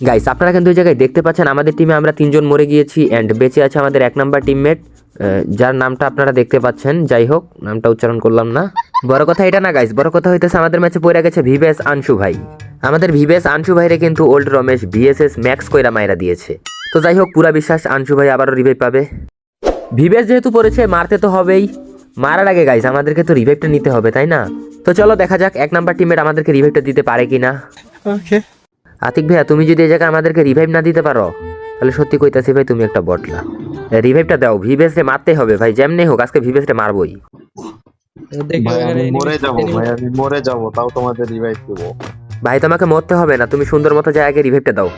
Guys আপনারা কিন্তু এই জায়গায় দেখতে পাচ্ছেন, আমাদের টিমে আমরা তিনজন মরে গিয়েছি অ্যান্ড বেঁচে আছে আমাদের এক নাম্বার টিমমেট যার নামটা আপনারা দেখতে পাচ্ছেন। যাই হোক, নামটা উচ্চারণ করলাম না। বড় কথা এটা না গাইস বড় কথা হইতেছে আমাদের ম্যাচে পড়ে গেছে ভিভেস আনসু ভাই। আমাদের ভিভেস আনসু ভাইরে কিন্তু ওল্ড রমেশ বিএসএস ম্যাক্স কইরা মাইরা দিয়েছে। তো যাই হোক, পুরা বিশ্বাস আনসু ভাই আবারও রিভাইভ পাবে। ভিভেস যেহেতু পড়েছে, মারতে তো হবেই। মারার আগে গাইস আমাদেরকে তো রিভাইভটা নিতে হবে, তাই না? তো চলো দেখা যাক, এক নাম্বার টিমের আমাদেরকে রিভাইভটা দিতে পারে কিনা। ওকে আতিক ভাইয়া তুমি যদি এই জায়গায় আমাদেরকে রিভাইভ না দিতে পারো তাহলে সত্যি কইতাছি ভাই তুমি একটা বটলা রিভাইভটা দাও ভিভেসরে মারতে হবে ভাই যেমনি হোক আজকে ভিভেসরে মারবই। দেখো ভাই আমি মরে যাব ভাই আমি মরে যাব তাও তোমাদের রিভাইভ দেবো। ভাই তোমাকে মরতে হবে না তুমি সুন্দর মতো জায়গায় রিভাইভটা দাও।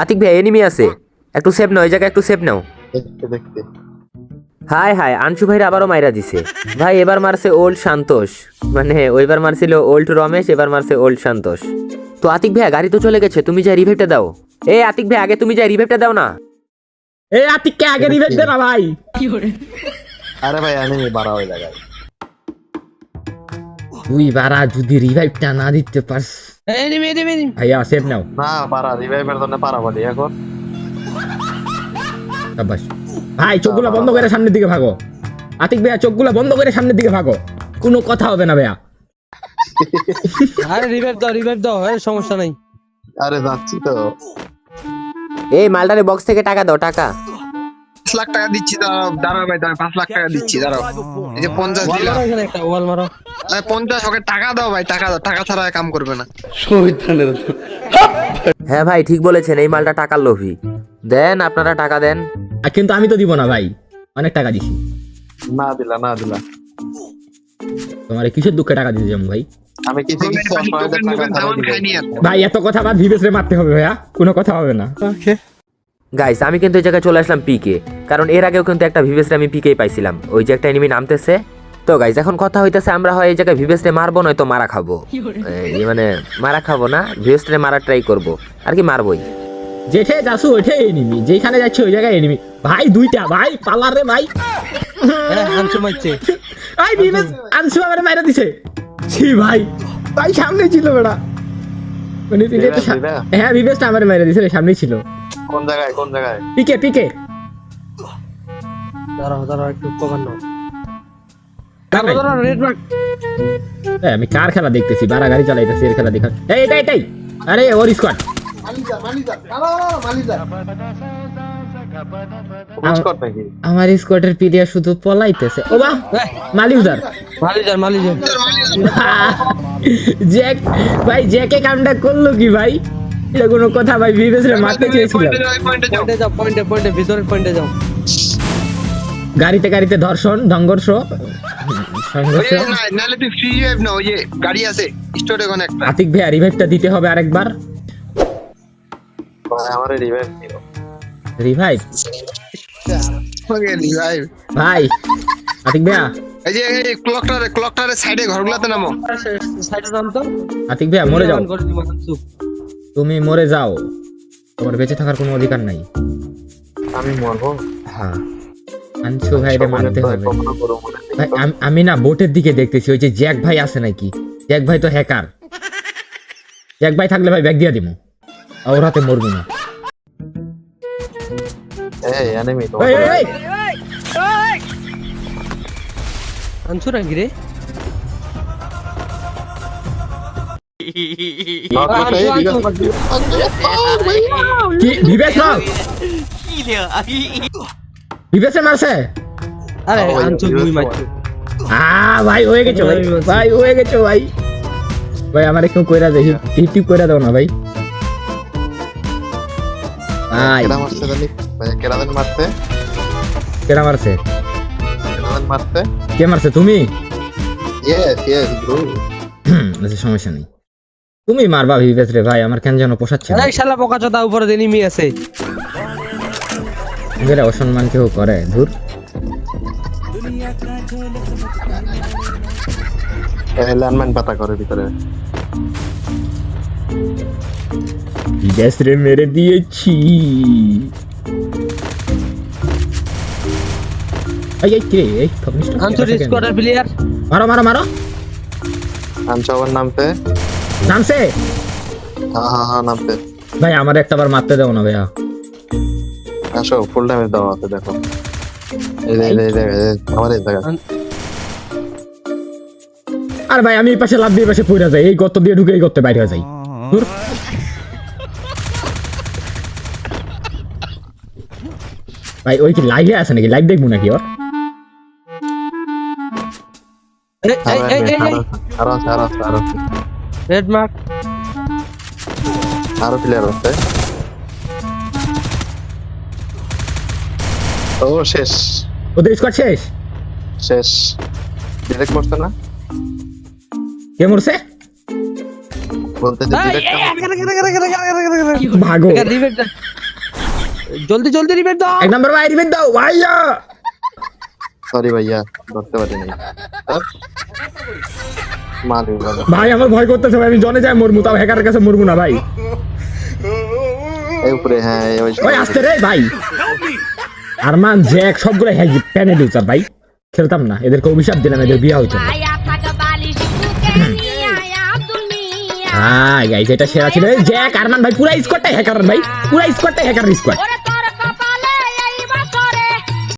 আতিক ভাই এনিমি আছে। একটু সেভ নাও এই জায়গায় একটু সেভ নাও। দেখতে দেখতে। হাই হাই আনসু ভাইরা আবারও মাইরা দিছে। ভাই এবার মারছে ওল্ড সন্তোষ। মানে ওইবার মারছিল ওল্ড রমেশ এবার মারছে ওল্ড সন্তোষ। তো আতিক ভাইয়া গাড়ি তো চলে গেছে তুমি যা রিভাইভটা দাও এই আতিক ভাই আগে তুমি যা রিভাইভটা দাও না এই আতিককে আগে রিভেট দে না ভাই কি করে আরে ভাই এনিমি বাড়া ওই জায়গায় তুই বারা যদি রিভাইভটা না দিতে পারস। ভাইয়া সেভ নাও না পারা রিভাইভের জন্য পারা বলি এখন সাব্বাস ভাই চোখগুলো বন্ধ করে সামনের দিকে ভাগো আতিক ভাইয়া চোখগুলো বন্ধ করে সামনের দিকে ভাগো কোনো কথা হবে না ভাইয়া আরে রিভাইভ দাও রিভাইভ দাও আরে সমস্যা নাই। আরে যাচ্ছি তো। এই মালটারে বক্স থেকে টাকা দাও টাকা। পাঁচ লাখ টাকা দিচ্ছি দাঁড়াও দাঁড়াও ভাই দাঁড়াও পাঁচ লাখ টাকা দিচ্ছি দাঁড়াও। এই যে পঞ্চাশ দিলাম। ওয়াল মারো। পঞ্চাশ ওকে টাকা দাও ভাই টাকা দাও টাকা ছাড়া কাম করবে না। হ্যাঁ ভাই ঠিক বলেছেন এই মালটা টাকার লোভী। দেন আপনারা টাকা দেন। আর কিন্তু আমি তো দিব না ভাই অনেক টাকা দিছি। না দিলা না দিলা। তোমার কিসের দুঃখে টাকা দিতে যাব ভাই? আমি কিছু কিছু ভাই এত কথা বাদ ভিভেসরে মারতে হবে ভাইয়া। কোনো কথা হবে না। ওকে গাইস আমি কিন্তু এই জায়গায় চলে আসলাম পিকে কারণ এর আগেও কিন্তু একটা ভিভেসরে আমি পিকেই পাইছিলাম। ওই যে একটা এনিমি নামতেছে। তো গাইস এখন কথা হইতেছে আমরা হয় এই জায়গায় ভিভেসরে মারবো নয়তো মারা খাব। মানে মারা খাব না ভিভেসরে মারা ট্রাই করব। আর কি মারবই। যেঠে যাসু ওঠে এনিমি যেখানে যাচ্ছে ওই জায়গায় এনিমি ভাই দুইটা। ভাই পালার রে ভাই। হ্যাঁ আনসু মারছে ভাই ভিভেস আনসু আমার মাইরা দিছে। ছি ভাই ভাই সামনে ছিল বেড়া মানে তুই হ্যাঁ ভিভেসটা আমার মাইরা দিছে রে, সামনেই ছিল। কোন জায়গায় কোন জায়গায়? পিকে পিকে। দাঁড়াও দাঁড়াও একটু নাও। এই, আমি কার খেলা দেখতেছি? বারা গাড়ি চালাইতেছি এর খেলা দেখা এই এটাই এটাই আরে ওর স্কোয়াড আমার স্কোয়াডের প্লেয়ার শুধু পলাইতেছে। ও বাহ মালিউজার মালিজার মালিজার। জ্যাক ভাই জ্যাকে কামটা করল কি ভাই? এটা কোনো কথা ভাই বিবেশ মারতে চেয়েছিলাম। পয়েন্টে যাও পয়েন্টে পয়েন্টে পয়েন্টে ভিতরের পয়েন্টে যাও। গাড়িতে গাড়িতে ধর্ষণ সংঘর্ষ আতিক ভাই রিভাইভটা দিতে হবে আরেকবার। রিভাইভ দিও। রিভাইভ ওকে ভাই ভাই আতিক ভাইয়া এই যে এই ক্লকটারে ক্লকটারে সাইডে ঘরগুলাতে নামো। সাইডে নাম তো। আতিক ভাইয়া মরে যাও। তুমি মরে যাও। তোমার বেঁচে থাকার কোনো অধিকার নাই। আমি মরবো? হ্যাঁ। আনছু ভাইরে মারতে হবে। কখনো করো মনে নেই। ভাই আম- আমি না বোটের দিকে দেখতেছি ওই যে জ্যাক ভাই আছে নাকি? জ্যাক ভাই তো হ্যাকার জ্যাক ভাই থাকলে ভাই ব্যাগ দিয়ে দিব ওর হাতে মরবো না। এই এনিমি তো এই, এই, না বিবেকে মারছে আরে ওই দুই মারছে আ ভাই হয়ে গেছে ভাই ভাই হয়ে গেছে ভাই ভাই আমার একটু কইরা দেই টিপ টিপ কইরা দাও না ভাই ভাই কেডা মারছে কেডা মারছে মারছে কে মারছে? তুমি? ইয়েস ইয়েস ব্রো আচ্ছা সমস্যা নেই। তুমি মারবা বিবেক রে ভাই আমার কেন যেন পোষাচ্ছে না। আরে শালা বোকা চোদা উপরে এনিমি আছে এদের অসম্মান কেউ করে ধুর। ল্যান্ডমাইন পাতা করে ভিতরে। বিদেশ রে মেরে দিয়েছি। এই স্কোয়াডের প্লেয়ার মারো মারো মারো। হ্যাঁ হ্যাঁ হ্যাঁ ভাই আমার একটা বার মারতে দেবো না ভাইয়া। আসো ফুল ড্যামেজ দেওয়া আছে দেখো। এই এই আমার এই জায়গা আর ভাই আমি এই পাশে লাভ দিয়ে পাশে পড়ে যাই। এই গর্ত দিয়ে ঢুকে এই গর্তে বাইরে হয়ে যাই। ভাই ওই কি লাইভে আছে নাকি? লাইভ দেখব নাকি ওর? আরও প্লেয়ার আছে ও শেষ ওদের স্কোয়াড শেষ শেষ ডিরেক্ট মরছে না কে মরছে বলতে জলদি জলদি রিভেট দাও এক নাম্বার ভাই রিভেট দাও ভাইয়া সরি ভাইয়া ধরতে পারিনি? ভাই আমার ভয় করতেছে ভাই আমি জনে যাই মরমু তাও হ্যাকারের কাছে মরমু না ভাই। এই উপরে হ্যাঁ ওই আসতে রে ভাই। আরমান জ্যাক সবগুলো হ্যাক প্যানে ভাই। খেলতাম না এদেরকে অভিশাপ দিলাম এদের বিয়ে হইতো. হ্যাঁ গাইস এটা সেরা ছিল। জ্যাক আরমান ভাই পুরা স্কোয়াডটাই হ্যাকার ভাই। পুরা স্কোয়াডটাই হ্যাকার স্কোয়াড